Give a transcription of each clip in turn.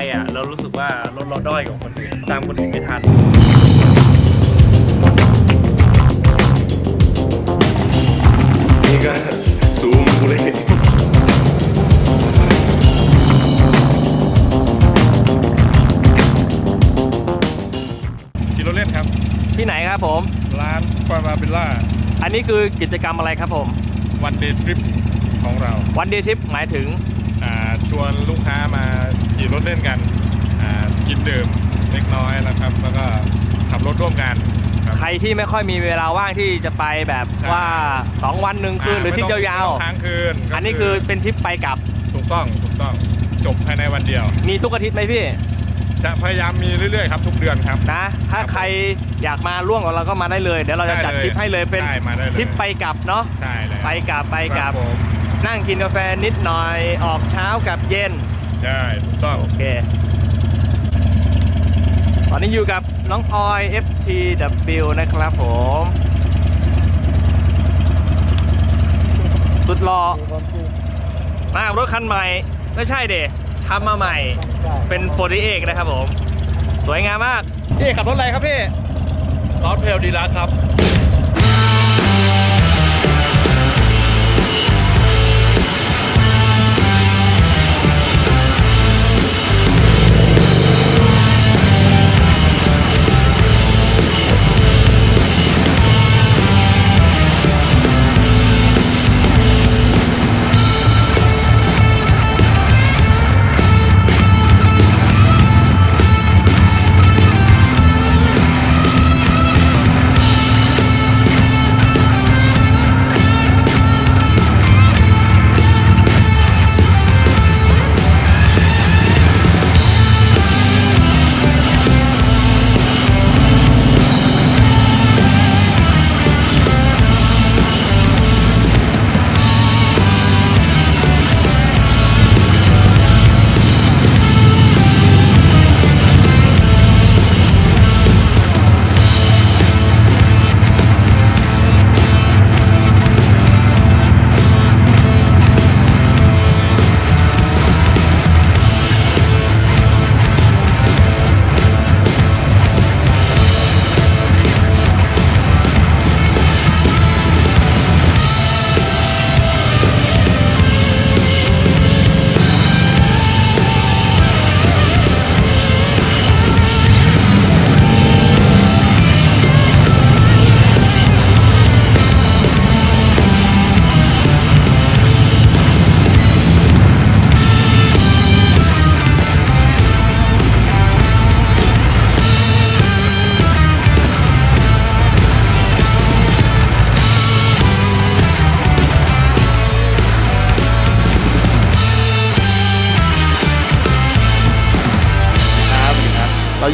ไอ้อะเรารู้สึกว่ารถเราด้อยกว่าคนอื่นตามคนอื่นไม่ทัน นี่ก็ซูมกูเลยขี่รถเล่นครับ ที่ไหนครับผม ร้านฟาร์มาเบลล่า อันนี้คือกิจกรรมอะไรครับผม วันเดย์ทริปของเรา วันเดย์ทริปหมายถึงอ่า ชวนลูกค้ามาขี่รถเล่นกันอ่ากินดื่มเล็กน้อยนะครับ แล้วก็ขับรถร่วมกันครับใครที่ไม่ค่อยมีเวลาว่างที่จะไปแบบใช่ว่า 2 วันหนึ่งคืนหรือทริปไม่ต้งยาวไม่ต้องค้างคืนๆอันนี้คือเป็นทริปไปกลับถูกต้องถูกต้องจบภายในวันเดียว มีทุกอาทิตย์ไหมพี่ จะพยายามมีเรื่อยๆครับทุกเดือนครับนะ ถ้าใครอยากมาร่วมกับเราก็มาได้เลย เดี๋ยวเราจะจัดทริปให้เลยเป็นได้มาได้เลยทริปไปกลับเนาะใช่เลยไปกลับไปกลับครับผม นั่งกินกาแฟนิดหน่อยออกเช้ากับเย็น ใช่ถูกต้อง โอเค ตอนนี้อยู่กับน้องออย FTW นะครับผม สุดรอมากับรถคันใหม่ ไม่ใช่เดทำมาใหม่ เป็นโฟร์ดีเอกนะครับผม สวยงามมาก พี่ขับรถอะไรครับพี่ซอสเพลดีลักครับครับ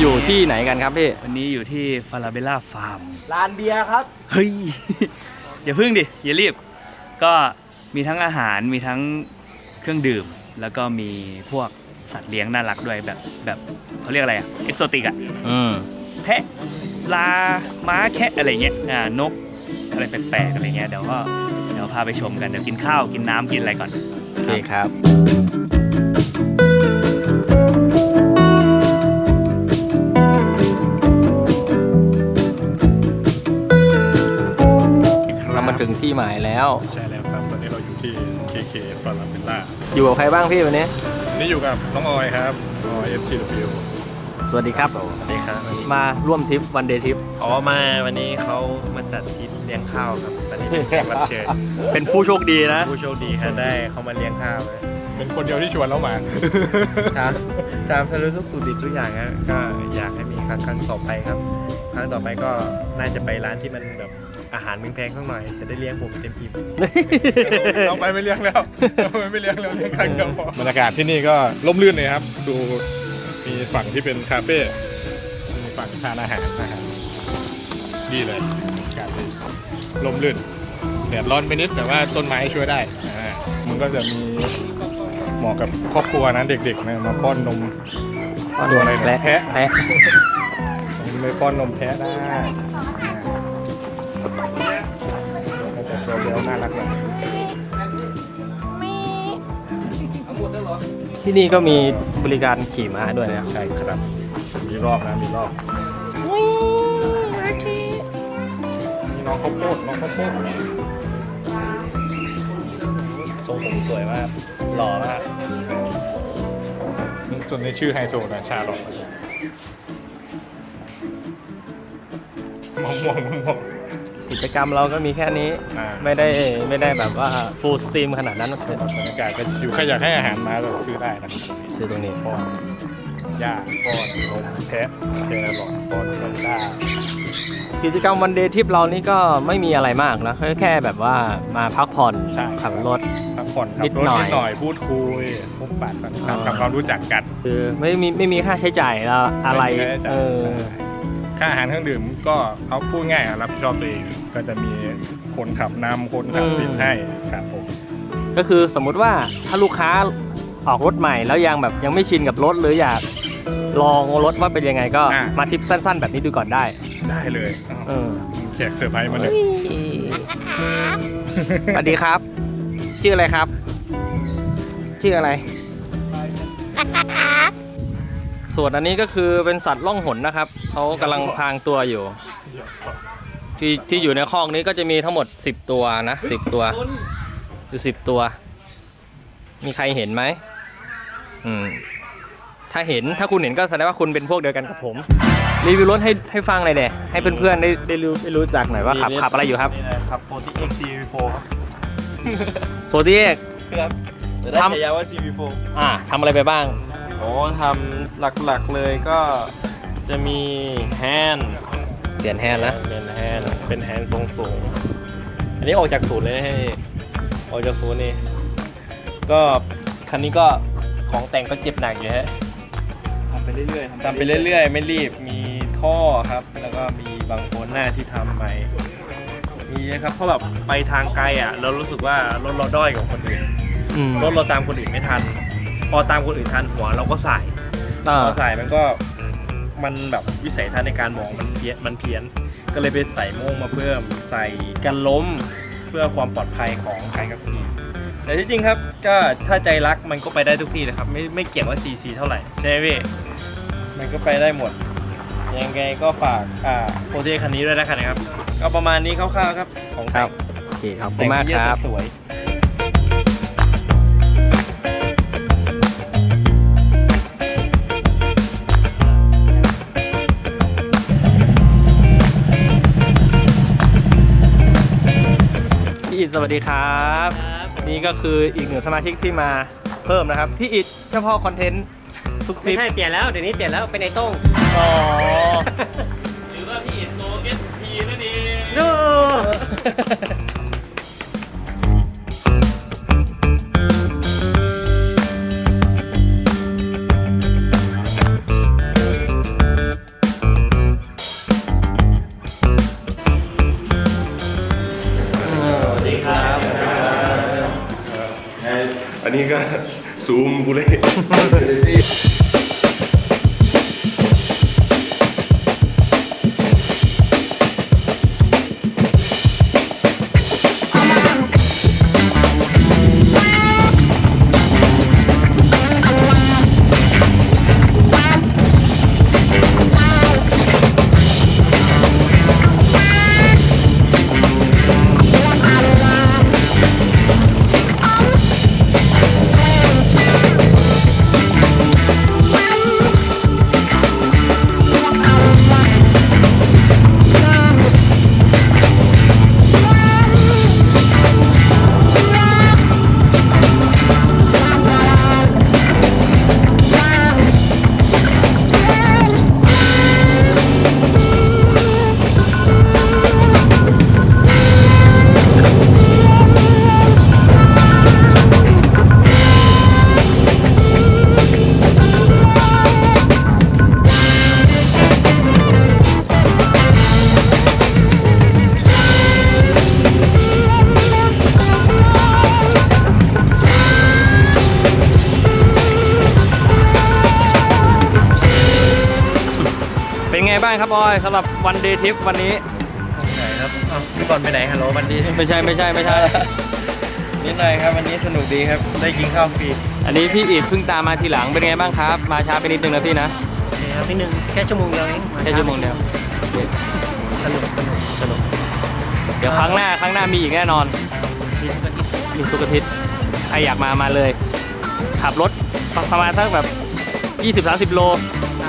อยู่ที่ไหนกันครับพี่ วันนี้อยู่ที่ฟาราเบล่าฟาร์ม ร้านเบียร์ครับ เฮ้ย อย่าพึ่งดิ อย่ารีบ ก็มีทั้งอาหารมีทั้งเครื่องดื่ม แล้วก็มีพวกสัตว์เลี้ยงน่ารักด้วยแบบแบบเขาเรียกอะไรอะเอ็กโซติกอะอืมแพะลาม้าแคะอะไรเงี้ยอ่านกอะไรแปลกๆอะไรเงี้ยเดี๋ยวก็เดี๋ยวพาไปชมกันเดี๋ยวกินข้าวกินน้ำกินอะไรก่อน โอเคครับ ถึงที่หมายแล้ว ใช่แล้วครับ ตอนนี้เราอยู่ที่ KK ฟาร์มาเบลล่าอยู่กับใครบ้างพี่วันนี้ วันนี้อยู่กับน้องออยครับออย FTW สวัสดีครับ สวัสดีครับมาร่วมทริปวันเดย์ทริป อ๋อมาวันนี้เขามาจัดทริปเลี้ยงข้าวครับตอนนี้เป็นแขกรับเชิญเป็นผู้โชคดีนะ ผู้โชคดีครับได้เขามาเลี้ยงข้าวเลยเป็นคนเดียวที่ชวนเรามาครับตามสรุปทุกสูตรดิบทุกอย่างนะก็อยากให้มีครั้งครั้งต่อไปครับ ครั้งต่อไปก็น่าจะไปร้านที่มันแบบ อาหารแพงๆสักหน่อย จะได้เลี้ยงผมเต็มอิ่มเราไปไม่เลี้ยงแล้วเราไปไม่เลี้ยงแล้วเลี้ยงครั้งเดียวพอบรรยากาศที่นี่ก็ร่มรื่นเลยครับ ดูมีฝั่งที่เป็นคาเฟ่ มีฝั่งทานอาหารนะครับดีเลยบรรยากาศดีร่มรื่นแดดร้อนไปนิดแต่ว่าต้นไม้ช่วยได้อ่ามันก็จะมีเหมาะกับครอบครัวนะเด็กๆนะมาป้อนนมตัวอะไรเนี่ยแพะแพะเลยป้อนนมแพะได้ อ่าก็จะโชว์เบลน่ารักเลยที่นี่ก็มีบริการขี่ม้าด้วยนะใช่ครับ มีรอบนะ มีรอบมีน้องข้าวโพดน้องข้าวโพดทรงผมสวยมาก หล่อมากส่วนในชื่อไฮโซนะชาลอตมองมองมองมอง กิจกรรมเราก็มีแค่นี้ อ่า ไม่ได้ไม่ได้แบบว่าฟูลสตรีมขนาดนั้นบรรยากาศก็ชิวใครอยากให้อาหารมาก็ซื้อได้นะครับคือตรงนี้ป้อนหญ้าป้อนนมแพะแครอทป้อนแพนด้ากิจกรรมวันเดย์ทริปเรานี่ก็ไม่มีอะไรมากนะแค่แค่แบบว่ามาพักผ่อนใช่ขับรถ พักผ่อนขับนิดรถหน่อยนิดหน่อยพูดคุยพบปะกันอ่า ทำความรู้จักกันคือไม่มีไม่มีค่าใช้จ่ายแล้วอะไรม่มีค่าใช้จ่ายเออ ใช่ ค่าอาหารเครื่องดื่มก็เอาพูดง่ายอะรับผิดชอบตัวเองก็จะมีคนขับนำคนขับติดให้ครับผมก็คือสมมุติว่าถ้าลูกค้าออกรถใหม่แล้วยังแบบยังไม่ชินกับรถหรืออยากลองรถว่าเป็นยังไงก็อะมาทริปสั้น ๆ แบบนี้ดูก่อนได้ได้เลยเออแขกเซอร์ไพรส์มาเลยสวัสดีครับ ชื่ออะไรครับ ชื่ออะไร ส่วนอันนี้ก็คือเป็นสัตว์ล่องหนนะครับเขากำลังพรางตัวอยู่ ที่ที่อยู่ในคอกนี้ก็จะมีทั้งหมด 10 ตัวนะ10 ตัว อยู่ 10 ตัว มีใครเห็นไหมอืมถ้าเห็นถ้าคุณเห็นก็แสดงว่าคุณเป็นพวกเดียวกันกับผม รีวิวรถให้ให้ฟังหน่อยเดให้เพื่อนๆได้ได้รู้ได้รู้จักหน่อยว่าขับขับอะไรอยู่ครับนี่นะครับโปรตีเอ็กซีวีโฟครับโซตี้เอกครับแต่ได้ทำฉายาว่า CV4 อ่าทำอะไรไปบ้าง โอ้ทำหลักๆเลยก็จะมีแฮนด์เปลี่ยนแฮนด์นะเป็นแฮนด์เป็นแฮนด์ทรงสูง อันนี้ออกจากศูนย์เลยนะให้ออกจากศูนย์นี่ก็คันนี้ก็ของแต่งก็เจ็บหนักอยู่ฮะทำไปเรื่อยๆทำไปเรื่อยๆ ไม่รีบมีท่อครับ แล้วก็มีบางโคนหน้าที่ทำใหม่มีนะครับเพราะแบบไปทางไกลอะ เรารู้สึกว่ารถเราด้อยกว่าคนอื่นอืมรถเราตามคนอื่นไม่ทัน พอตามคนอื่นทันหัวเราก็สายอ่า พอสายมันก็มันแบบวิสัยทัศน์ในการมองมันเพี้ยนมันเพี้ยน ก็เลยไปใส่โม่งมาเพิ่มใส่กันล้มเพื่อความปลอดภัยของการขับขี่แต่ที่จริงครับก็ถ้าใจรักมันก็ไปได้ทุกที่นะครับ ไม่ไม่เกี่ยงว่าซีซีเท่าไหร่ใช่ไหมพี่มันก็ไปได้หมด ยังไงก็ฝากอ่าโปรเจกต์คันนี้ด้วยนะครับ ก็ประมาณนี้คร่าวๆครับของครัแต่บงโอเคขอบคุแต่ณงมากเยอะคแต่รับสวย สวัสดีครับ นี่ก็คืออีกหนึ่งสมาชิกที่มาเพิ่มนะครับ พี่อิดเฉพาะคอนเทนต์ทุกทริไม่ปใช่เปลี่ยนแล้วเดี๋ยวนี้เปลี่ยนแล้วเป็นไอ้โต้ง อ๋อ ดีครับอันนี้ก็ซูมกูเลย ไงบ้างครับออยสำหรับวันเดย์ทริปวันนี้ ไหนครับอ้าวพี่บอลไปไหนฮัลโหลวันดีไม่ใช่ไม่ใช่ไม่ใช่ นิดหน่อยครับวันนี้สนุกดีครับ ได้กินข้าวฟรีอันนี้พี่อิดเพิ่งตามมาทีหลังเป็นไงบ้างครับ มาช้าไปนิดนึงนะพี่นะโอเคครับนิดนึงแค่ชั่วโมงเดียวเองาแค่ชั่วโมงเดียวสนุกสนุกสนุกเดี๋ยวครั้งหน้าครั้งหน้ามีอีกแน่นอนมีทุกอาทิตย์มีทุกอาทิตย์ใครอยากมามาเลย ขับรถประมาณสักแบบ 20-30 โล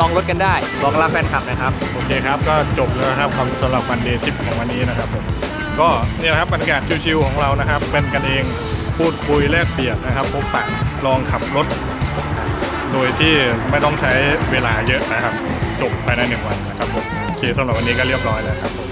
ลองรถกันได้ บอกลาแฟนคลับนะครับ โอเคครับ ก็จบแล้วนะครับความสำหรับวันเดย์ทริปของวันนี้นะครับผมก็เนี่ยนะครับบรรยากาศชิวๆของเรานะครับ เป็นกันเองพูดคุยแลกเปลี่ยนนะครับพบปะลองขับรถ โดยที่ไม่ต้องใช้เวลาเยอะนะครับ จบภายในหนึ่งวันนะครับผมโอเคสำหรับวันนี้ก็เรียบร้อยแล้วครับผม